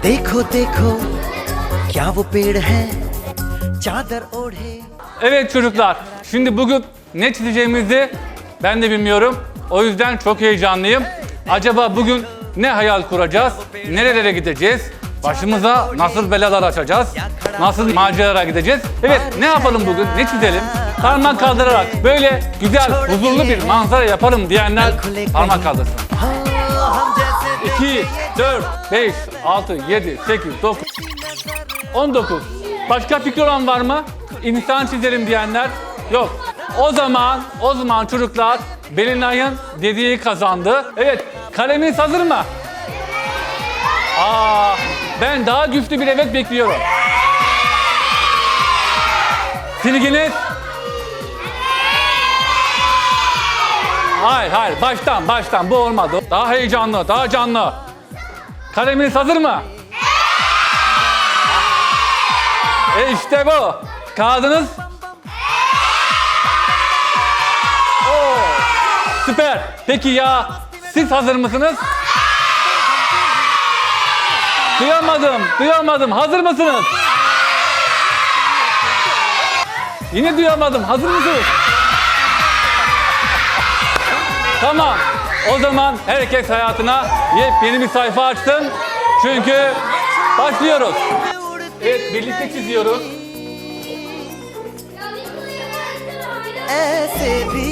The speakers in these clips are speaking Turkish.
देखो देखो क्या वो पेड़ है चादर ओढ़े Evet çocuklar, şimdi bugün ne çizeceğimizi ben de bilmiyorum. O yüzden çok heyecanlıyım. Acaba bugün ne hayal kuracağız? Nerelere gideceğiz? Başımıza nasıl belalar açacağız? Nasıl maceralara gideceğiz? Evet, ne yapalım bugün? Ne çizelim? Parmak kaldırarak böyle güzel, huzurlu bir manzara yapalım diyenler parmak kaldırsın. 2, 4, 5, 6, 7, 8, 9, 19. Başka fikir olan var mı? İnsan çizelim diyenler yok. O zaman, o zaman çocuklar Belinay'ın dediği kazandı. Evet, kaleminiz hazır mı? Aa, ben daha güçlü bir evet bekliyorum. Silginiz Hayır, hayır. Baştan, baştan. Bu olmadı. Daha heyecanlı, daha canlı. Kaleminiz hazır mı? E işte bu. Kağıdınız. Oo, süper. Peki ya siz hazır mısınız? Duyamadım, duyamadım. Hazır mısınız? Yine duyamadım. Hazır mısınız? Tamam. O zaman herkes hayatına yepyeni bir sayfa açsın. Çünkü başlıyoruz. Evet, birlikte çiziyoruz. ऐसे भी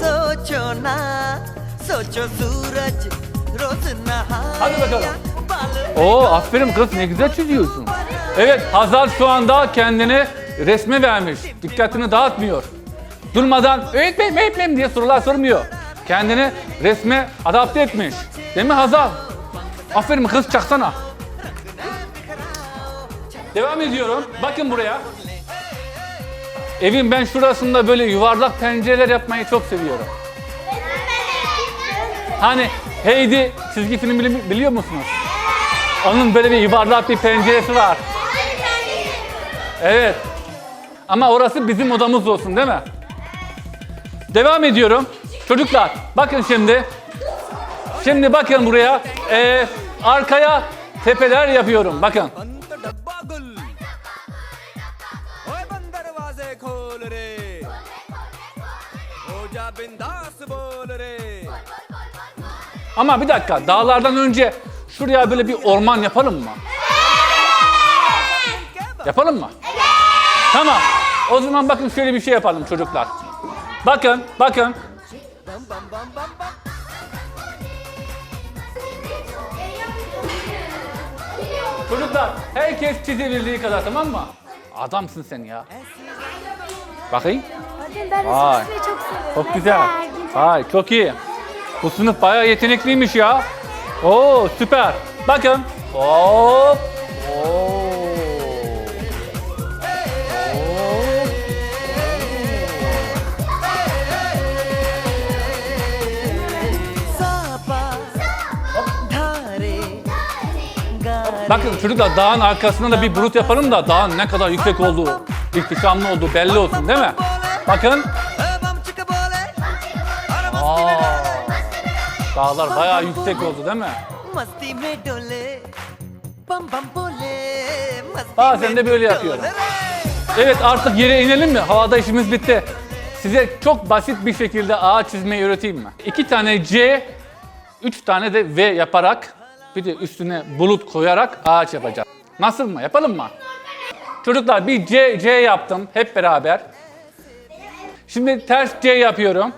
सोचो ना सोचो सूरज रोज Hadi bakalım. नहाया बाल Oo, aferin kız ne güzel çiziyorsun. Evet, Hazal şu anda kendini resme vermiş. Dikkatini dağıtmıyor. Durmadan öğretmenim öğretmenim diye sorular sormuyor. Kendini resme adapte etmiş. Değil mi Hazal? Aferin kız çaksana. Devam ediyorum. Bakın buraya. Evin ben şurasında böyle yuvarlak pencereler yapmayı çok seviyorum. Hani Heidi çizgi film bili- biliyor musunuz? Onun böyle bir yuvarlak bir penceresi var. Evet. Ama orası bizim odamız olsun değil mi? Devam ediyorum. Çocuklar bakın şimdi. Şimdi bakın buraya. Ee, arkaya tepeler yapıyorum. Bakın. Ama bir dakika dağlardan önce şuraya böyle bir orman yapalım mı? Yapalım mı? Evet. Tamam. O zaman bakın şöyle bir şey yapalım çocuklar. Bakın, bakın Bam bam bam bam bam. Çocuklar herkes çizebildiği kadar tamam mı? Adamsın sen ya. Bakayım. Ben Vay. çok seviyorum. Çok güzel. Vay çok iyi. Bu sınıf bayağı yetenekliymiş ya. Oo süper. Bakın. Hop. Bakın çocuklar dağın arkasından da bir brut yaparım da dağın ne kadar yüksek olduğu, ihtişamlı olduğu belli olsun değil mi? Bakın. Aa, dağlar bayağı yüksek oldu değil mi? Bazen de böyle yapıyorum. Evet artık yere inelim mi? Havada işimiz bitti. Size çok basit bir şekilde ağ çizmeyi öğreteyim mi? İki tane C, üç tane de V yaparak bir de üstüne bulut koyarak ağaç yapacağız. Nasıl mı? Yapalım mı? Çocuklar bir C, C yaptım hep beraber. Şimdi ters C yapıyorum.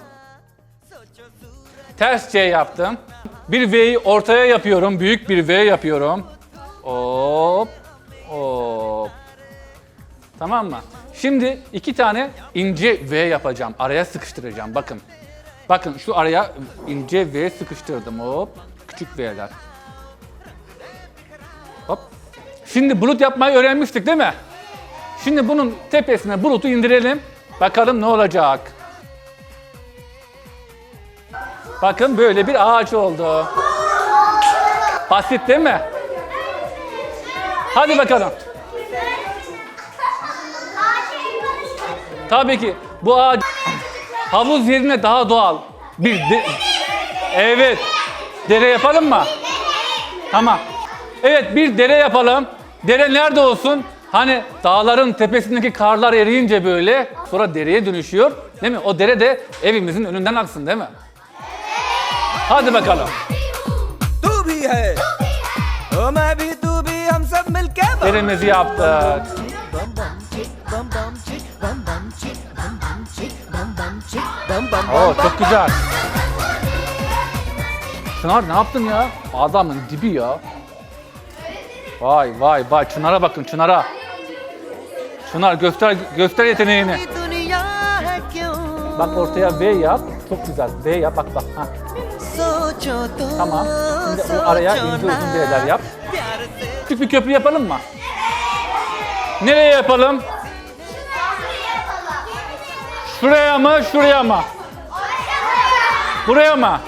Ters C yaptım. Bir V'yi ortaya yapıyorum. Büyük bir V yapıyorum. Hop. Hop. Tamam mı? Şimdi iki tane ince V yapacağım. Araya sıkıştıracağım. Bakın. Bakın şu araya ince V sıkıştırdım. Hop. Küçük V'ler. Şimdi bulut yapmayı öğrenmiştik değil mi? Şimdi bunun tepesine bulutu indirelim. Bakalım ne olacak. Bakın böyle bir ağaç oldu. Basit değil mi? Hadi bakalım. Tabii ki bu ağaç havuz yerine daha doğal bir de- evet dere yapalım mı? Tamam. Evet bir dere yapalım. Dere nerede olsun? Hani dağların tepesindeki karlar eriyince böyle sonra dereye dönüşüyor. Değil mi? O dere de evimizin önünden aksın değil mi? Hadi bakalım. Deremizi yaptık. Oo çok güzel. Çınar ne yaptın ya? Adamın dibi ya. Vay vay vay Çınar'a bakın Çınar'a. Çınar göster göster yeteneğini. Bak ortaya V yap. Çok güzel. V yap bak bak. Ha. Tamam. Şimdi bu araya ince uzun V'ler yap. Küçük bir köprü yapalım mı? Nereye yapalım? Şuraya mı? Şuraya mı? Buraya mı?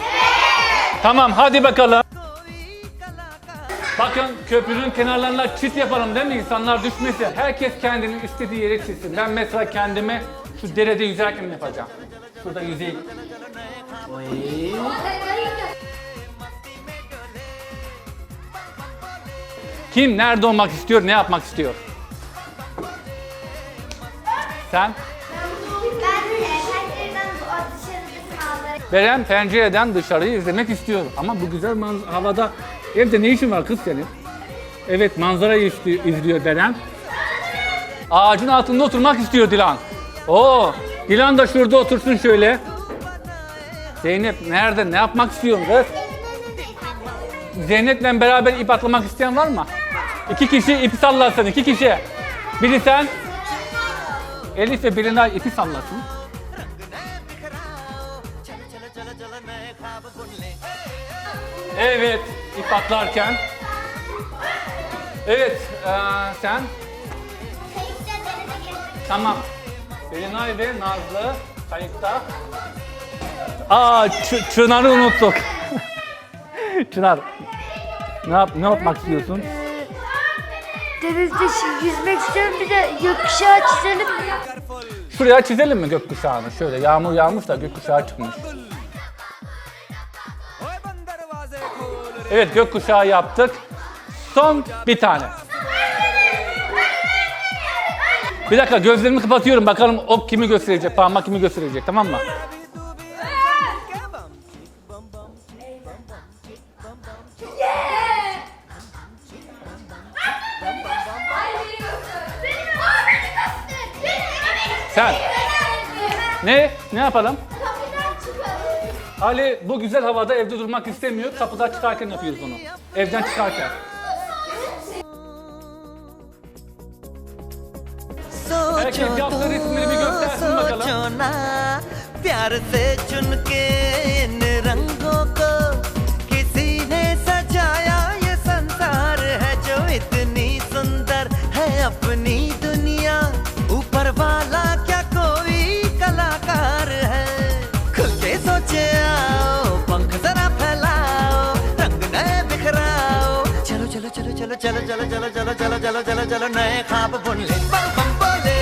Tamam hadi bakalım. Bakın köprünün kenarlarına çit yapalım değil mi? İnsanlar düşmesin. Herkes kendini istediği yere çizsin. Ben mesela kendimi şu derede yüzerken yapacağım. Şurada yüzeyim. Kim nerede olmak istiyor, ne yapmak istiyor? Sen? Beren pencereden dışarıyı izlemek istiyor. Ama bu güzel manz- havada evde ne işin var kız senin? Evet manzarayı izliyor, izliyor Beren. Ağacın altında oturmak istiyor Dilan. Oo, Dilan da şurada otursun şöyle. Zeynep nerede? Ne yapmak istiyorsun kız? Zeynep'le beraber ip atlamak isteyen var mı? İki kişi ip sallasın, iki kişi. Biri sen, Elif ve Birinay ipi sallasın. Evet, ip atlarken. Evet, eee, sen? Tamam. Birinay ve Nazlı kayıkta. Aa, Ç- Çınar'ı unuttuk. Çınar, ne, yap, ne yapmak istiyorsun? Denizde yüzmek istiyorum bir de gökkuşağı çizelim mi? Şuraya çizelim mi gökkuşağını? Şöyle yağmur yağmış da gökkuşağı çıkmış. Evet gökkuşağı yaptık. Son bir tane. Bir dakika gözlerimi kapatıyorum bakalım ok kimi gösterecek, parmak kimi gösterecek tamam mı? Sen. Ne? Ne yapalım? Ali bu güzel havada evde durmak istemiyor. Kapıdan çıkarken yapıyoruz onu. Evden çıkarken. Herkes सोचो yaptığı तो resimleri bir göstersin bakalım. सोचो ना प्यार से चुन चलो चलो चलो चलो चलो चलो चलो चलो चलो नए खाप बुन ले बम बम बोले